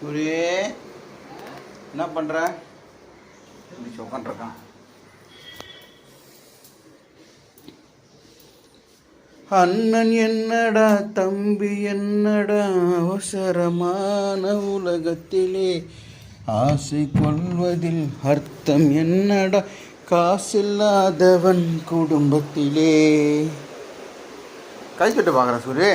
சூரிய என்ன பண்ணுற உட்காந்துருக்கான் அண்ணன் என்னடா தம்பி என்னடா அவசரமான உலகத்திலே ஆசை கொள்வதில் அர்த்தம் என்னடா காசில்லாதவன் குடும்பத்திலே. கை தொட்டு பார்க்குறேன் சூரிய.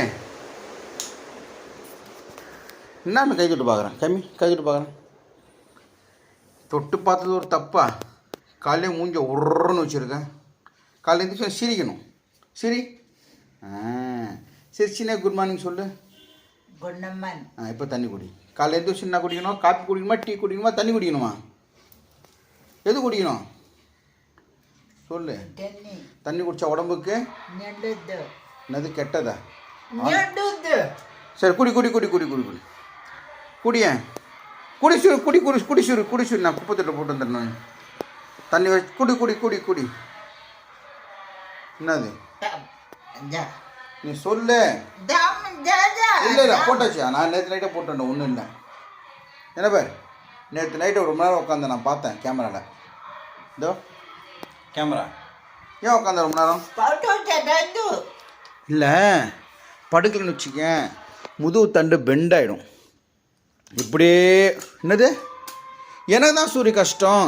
என்னன்னு கை தொட்டு பார்க்குறேன். கம்மி கை தொட்டு பார்க்குறேன். தொட்டு பார்த்தது ஒரு தப்பா? காலையில் மூஞ்ச உருன்னு வச்சுருக்கேன். காலையில் எழுந்திரிச்சு சிரிக்கணும். சிரி. ஆ சிரிச்சினே குட் மார்னிங் சொல்லு. பொன்னம்மன். ஆ இப்போ தண்ணி குடி. காலையில் எழுந்திரிச்சு என்ன குடிக்கணும்? காப்பி குடிக்கணுமா? டீ குடிக்கணுமா? தண்ணி குடிக்கணுமா? எது குடிக்கணும்? சொல்லு. தண்ணி. குடிச்சா உடம்புக்கு? என்னது கெட்டதா? சரி குடி குடி குடி குடி குடி குடி. குடியேன் குடி சுரு குடி குடி குடி சுரு குடி சுரு நான் குப்பை தொட்டில் போட்டு வந்துடணும். தண்ணி வச்சு குடி குடி குடி குடி. என்னது? நீ சொல்லு. இல்லை இல்லை போட்டாச்சு. நான் நேற்று நைட்டே போட்டேன் ஒன்றும் இல்லை. என்ன பேர்? நேற்று நைட்டு ஒரு மணி நேரம் உட்காந்தேன் நான் பார்த்தேன் கேமராவில் இதோ. கேமரா. ஏன் உட்காந்த ரொம்ப நேரம்? இல்லை. படுக்கலன்னு வச்சுக்கேன். முதுகு தண்டு பெண்ட் ஆகிடும் இப்படியே என்னது? எனக்கு தான் சூரிய கஷ்டம்.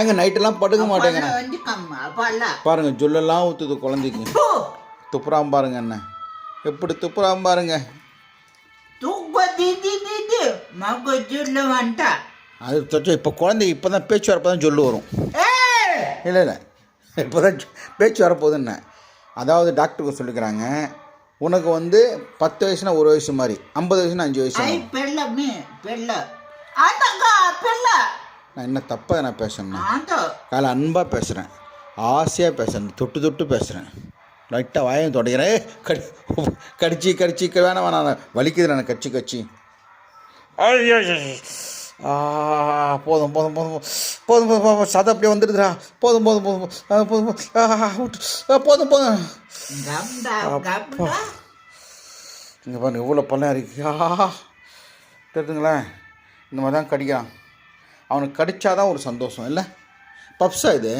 ஏங்க நைட்டெல்லாம் படுக்க மாட்டேங்க. பாருங்க ஜொல்லெல்லாம் ஊற்றுது குழந்தைக்கு. துப்புறாம பாருங்க என்ன. எப்படி துப்புறாம பாருங்க. அது தொச்சு இப்போ குழந்தை இப்போ தான் பேச்சு வரப்போ தான் சொல்லு வரும் இல்லை இல்லை. இப்போ தான் பேச்சு வரப்போகுதுன்னு. அதாவது டாக்டருக்கு சொல்லிக்கிறாங்க உனக்கு வந்து பத்து வயசுனா ஒரு வயசு மாதிரி ஐம்பது வயசுனா அஞ்சு வயசு நான் என்ன தப்பாக நான் பேசணும் அந்த காலை அன்பாக பேசுகிறேன் ஆசையாக பேசுகிறேன் தொட்டு தொட்டு பேசுகிறேன் லைட்டாக வாயம் தொடக்கிறேன். கடி கடிச்சு கடிச்சு வேணாம் வேணாம். வலிக்குது நான் கச்சி கச்சி ஐயோ, ஐயோ, ஐயோ. ஆ போதும் போதும் போதும். போதும் போதும் போதும் சதை அப்படியே வந்துடுதுடா. போதும் போதும் போதும் போதும். போதும் போதும். இங்கே பாருங்க இவ்வளோ பள்ளம் இருக்கு. தெரியுதுங்களேன். இந்த மாதிரி தான் கடிக்கிறான். அவனுக்கு கடிச்சாதான் ஒரு சந்தோஷம் இல்லை? பப்ஸா இது?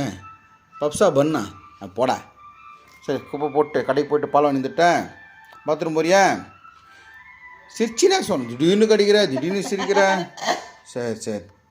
பப்ஸா பண்ணா? போடா. சரி குப்பை போட்டு கடைக்கு போயிட்டு பாலம் வந்துட்டேன் பாத்ரூம் போறியா? சிரிச்சினே சொன்ன திடீர்னு கடிக்கிற திடீர்னு சிரிக்கிற. சரி சரி